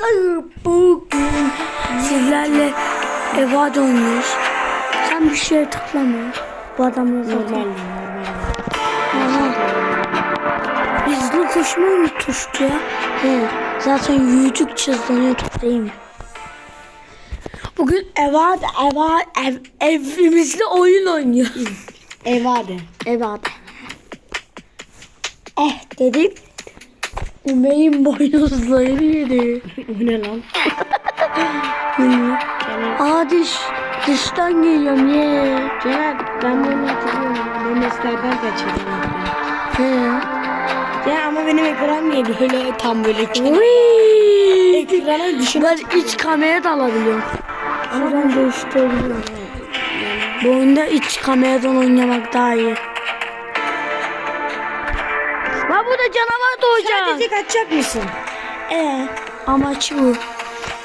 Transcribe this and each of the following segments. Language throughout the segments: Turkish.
Arkadaşlar bugün sizlerle Eva'da oynuyoruz. Sen bir şeye tıklama. Bu adamla zaten. Normal. Hızlı koşmayı mı tuştu ya? He. Zaten yürüdükçe hızlanıyorduk değil mi? Bugün Eva'da Eva ev, evimizde oyun oynuyoruz. Evade. Eva'da. Eh dedik. Ümeyin boynuzları yedi. Bu ne lan? Aa diş. Dıştan geliyorum ye. Ceren ben bunu hatırlıyorum. Ben meslerden. He. Ya ama benim ekran neydi? Hele tam böyle. Ekrana düşün. Ben iç kamera da alabiliyorum. Şuradan değiştirebiliyorum. Bu oyunda iç kameradan oynamak daha iyi. Burada canavar doğacak. Sadece kaçacak mısın? Ee, amaç bu.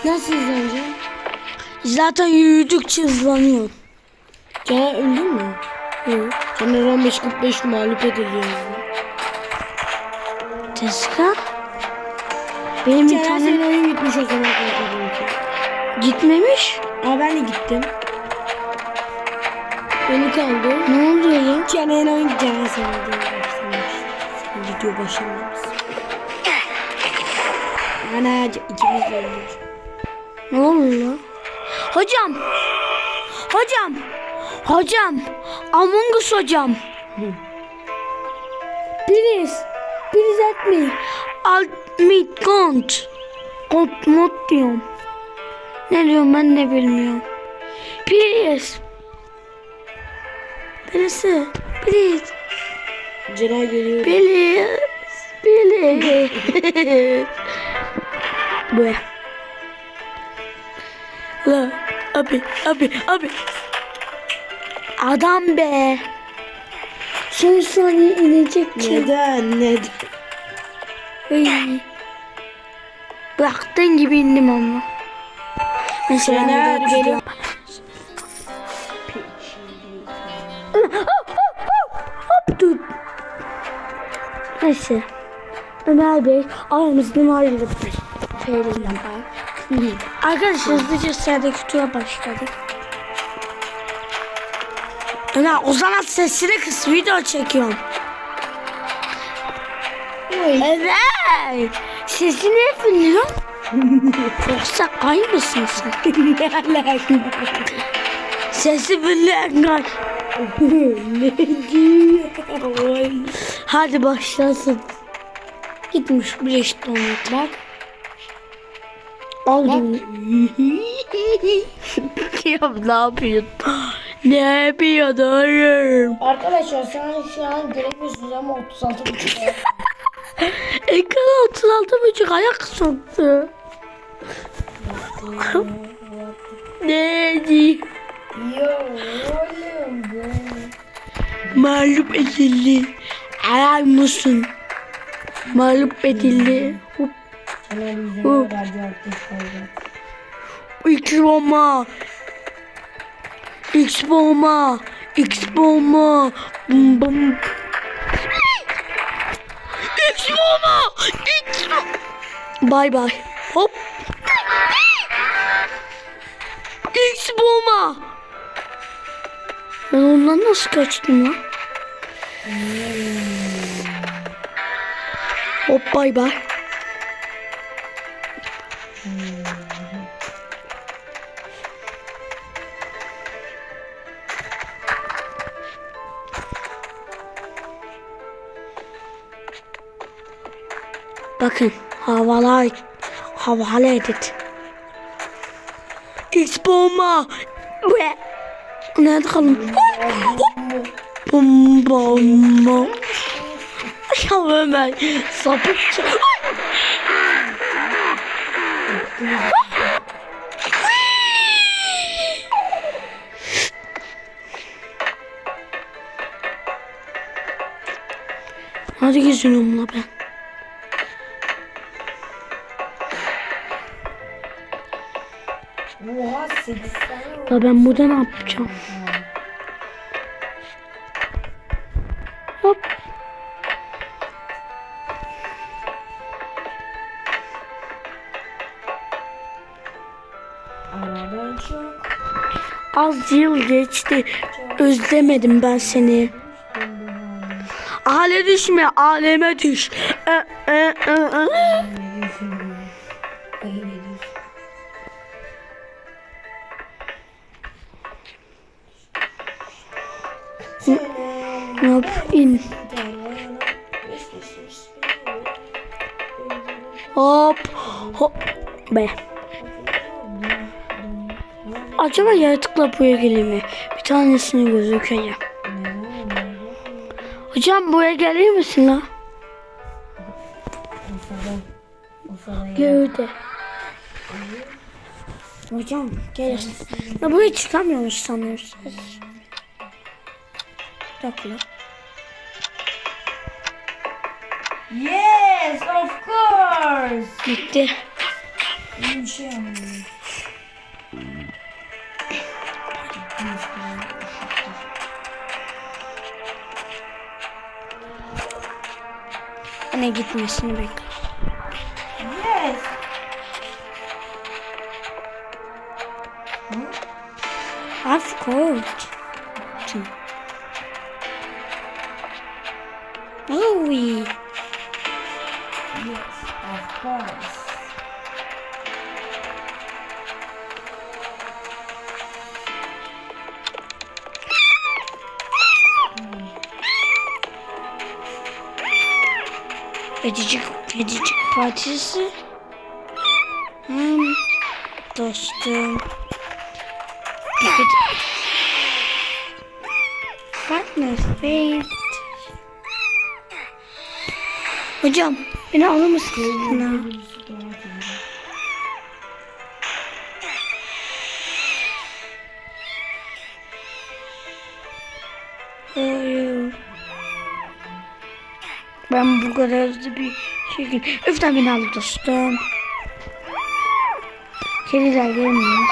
Nasıl izlenecek? Zaten yürüdükçe hızlanıyor. Ceren öldün mü? Evet. Caner 15-45 mağlup ediliyor. Tezgah. Benim Ceren internet senin oyun gitmiş o zaman gitmemiş. Aa ben de gittim. Beni kaldı. Ne oluyor ya? Caner'in oyun başlamış. Sen video başlamış. Ana ikimiz de öldük. Ne oluyor? Hocam. Hocam. Hocam. Among Us hocam. Please. Please help me. Alt me count. Count mod diyorum. Ne diyorum ben de bilmiyorum. Please. Birisi. Please. Ceren geliyor. Please. Please. Bu. La. Abi. Abi. Abi. Adam be. Son saniye inecek ki. Neden? Neden? Ay. Bıraktığın gibi indim ama. Mesela Caner, neden Neyse. Ömer Bey aramızdan ayrılıp Feyli'yle Arkadaşlar hızlıca sıradaki tura başladık. Ömer o zaman sesini kıs video çekiyorum. Evet. Sesini yapıyor. Yoksa kay mısın sen? Sesi bilen kay. ne diyor? Hadi başlasın. Gitmiş bir eşit olmadı. Bak. Aldım. ne yapıyorsun? Ne yapıyorsun? Arkadaşlar sen şu an göremiyorsunuz ama 36 buçuk. Ekran 36 buçuk ayak soktu. ne diyor? Yo oğlum be. Mağlup edildi. Arar mısın? Mağlup edildi. Verdi arkadaşlar. X bomba. X bomba. X bomba. Bum bum. X bomba. X Bay bay. Hop. X bomba. Ben ondan nasıl kaçtım lan? Hop bay bay. Bakın havalar havale edit. X bomba ve nerede kalın? Bum bum bum. Ya Ömer sapıkça. Hadi geziyorum la ben. Oha 80. La ben burada ne yapacağım? Hop. Az yıl geçti. Özlemedim ben seni. Hale düşme, aleme düş. E, e, e, e. Ne yapayım? Hop, hop. Be. Acaba yaratıkla buraya gelir mi? Bir tanesini gözükeceğim. Hocam buraya gelir misin la? Göğde. Hocam gel. Ya buraya çıkamıyormuş sanıyoruz. Bak la. Yes, of course. Gitti. Bir şey anlıyorum. Ne gitmesini bekle. Yes. Of course. Oh. Yes, of course. Kedicik, kedicik partisi. Hmm, dostum. Fatma Faith. Hocam beni alır mısın? Hayır. Ben bu kadar hızlı bir şekilde... Üften beni alır dostum. Kediler gelmeyiz.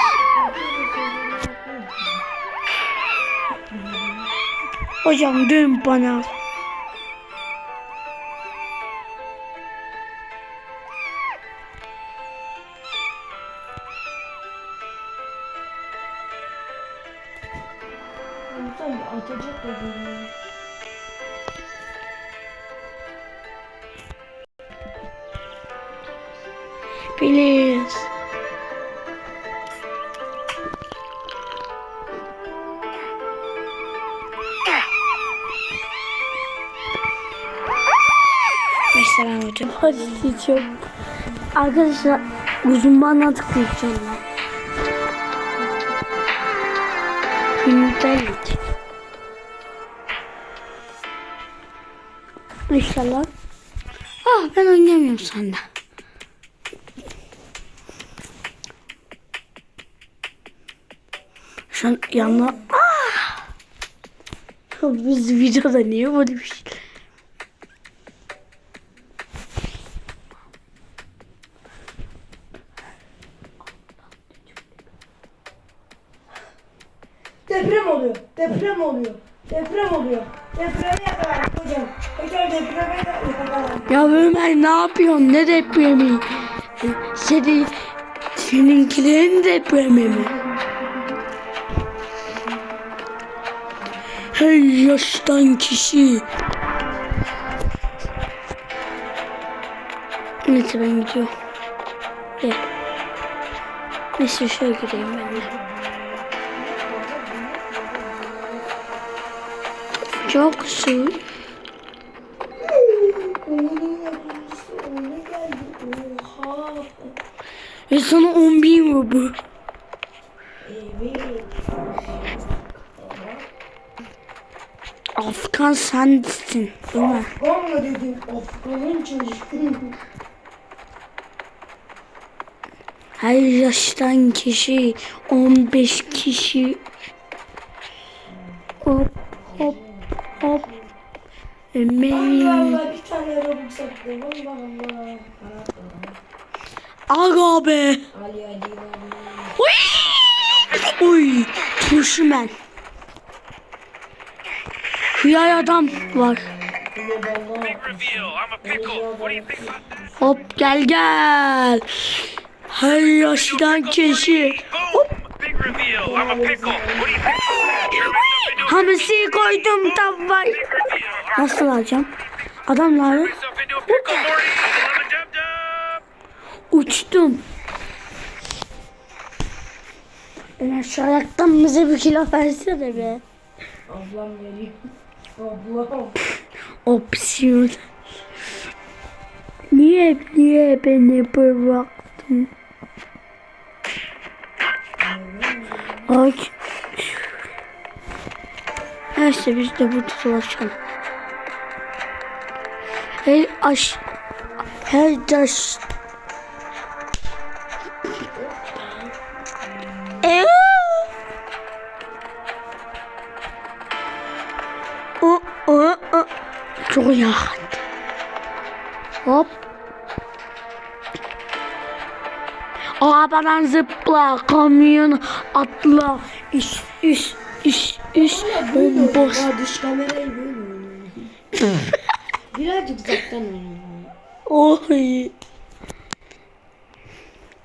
Hocam dön bana. Atacak da Please. Mesela hocam. Hadi çok. Arkadaşlar uzun bana tıklayacağım ben. Gündelik. İnşallah. Ah ben oynamıyorum senden. Şu an yanına... Ah! Biz videoda niye böyle bir şey? Deprem oluyor. Deprem oluyor. Deprem oluyor. Depreme yakalandık hocam. Hocam depreme yakalandık. Ya Ömer ne yapıyorsun? Ne depremi? Seni, seninkilerin depremi mi? Her yaştan kişi. Neyse ben gidiyorum. Gel. Neyse şöyle gideyim ben de. Çok su. Ve sana 10 bin rubu. Evet. Afgan sensin. Ömer. Afgan mı dedim? Afgan'ın çocuğu. Her yaştan kişi 15 kişi hop hop hop Allah. Aga be Ali Ali Ali. Uy think about that? Hop gel gel Her yaştan kişi a Hamsi koydum reveal. Nasıl alacağım? Adamları uçtum. Ben şu ayaktan bize bir kilo versene be. Ablam geliyor. Ablam. Opsiyon. Niye niye beni bıraktın? Ay. Neyse biz de burada dolaşalım. Hey aş. Hey taş. Yakın. Hop. Arabadan zıpla, kamyon atla, üst üst üst üst bomboş. Ya dış kamerayı böyle. Birazcık uzaktan oynuyorum. Oy.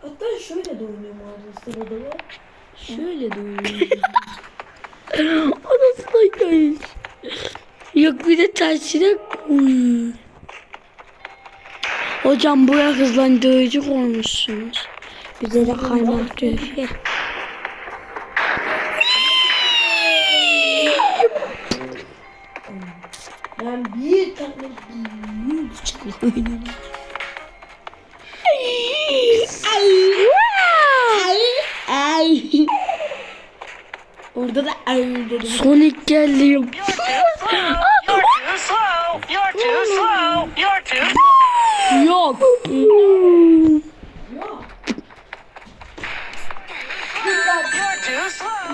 Hatta şöyle de oynuyorum arada sırada var. Şöyle de oynuyorum. Anasına koymuş. Yok bir de tersine koy. Hocam buraya hızlandırıcı koymuşsunuz. Bize de kaymak dövüyor. Ben bir tane oynuyorum. Ay. Orada da ay dedim. Sonic geldi. You're too slow. You're too. Yok. You're too slow.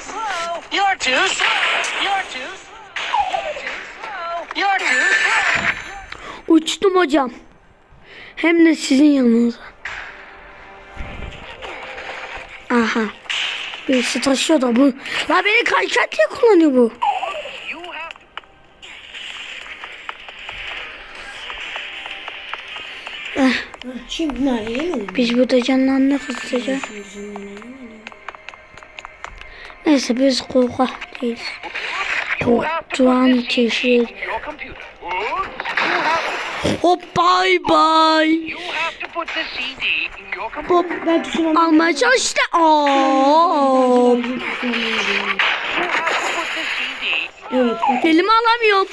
Slow. You're too slow. You're too slow. You're too slow. You're too slow. Uçtum hocam. Hem de sizin yanınıza. Aha. Birisi taşıyor da bu. La beni kaykat diye kullanıyor bu. Şimdi yemedim. Biz burada canlandık hızlıca. Neyse biz korkak değiliz. Korktuğun kişi. Hop bye bye. to put the CD. Evet. Elimi alamıyorum.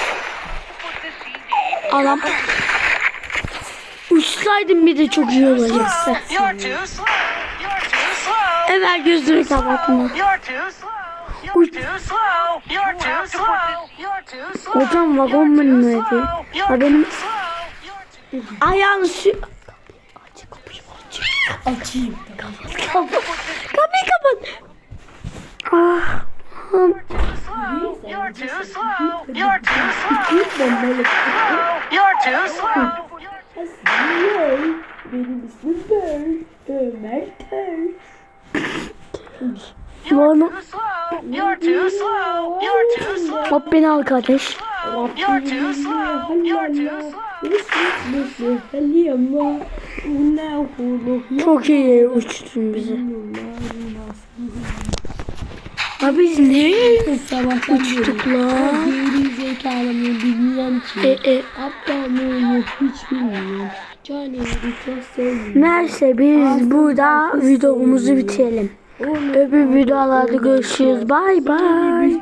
Alam. Uçsaydım bir de çok iyi olacaktı. Evet gözümü kapatma. Slow. Hocam vagon hadi. Ha benim ayağım su... Aç kapıyı aç. Açayım. Kapı- Kapıyı kapat. Ah. You're too slow. You're too slow. You're too slow. Benim ismim. You're too slow. hop beni al kardeş. Çok iyi uçtun bizi. Abi biz nereye Sabahtan uçtuk la? Geri zekalı mı bilmiyorum ki. E, e, Aptal mı hiç bilmiyorum. Neyse biz burada videomuzu bitirelim. Öbür videolarda görüşürüz. Bay bay.